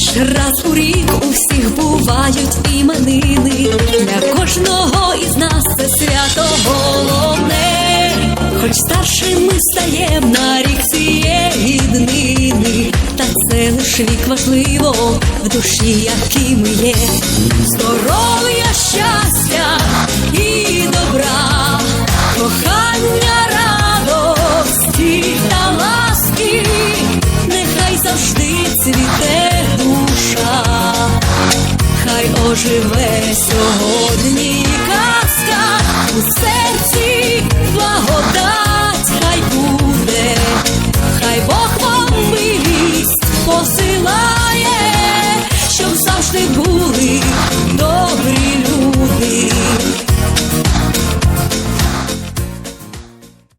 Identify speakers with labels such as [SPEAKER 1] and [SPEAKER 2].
[SPEAKER 1] Лиш раз у рік у всіх бувають іменини, для кожного із нас це свято головне, хоч старшим ми стаєм на рік цієї днини, та це лиш вік важливо в душі, які ми є, здоров'я, щастя і добра, кохання радості та ласки, нехай завжди цвіте оживе сьогодні казка у серці благодать, хай буде, хай Бог вам милість посилає, щоб завжди був.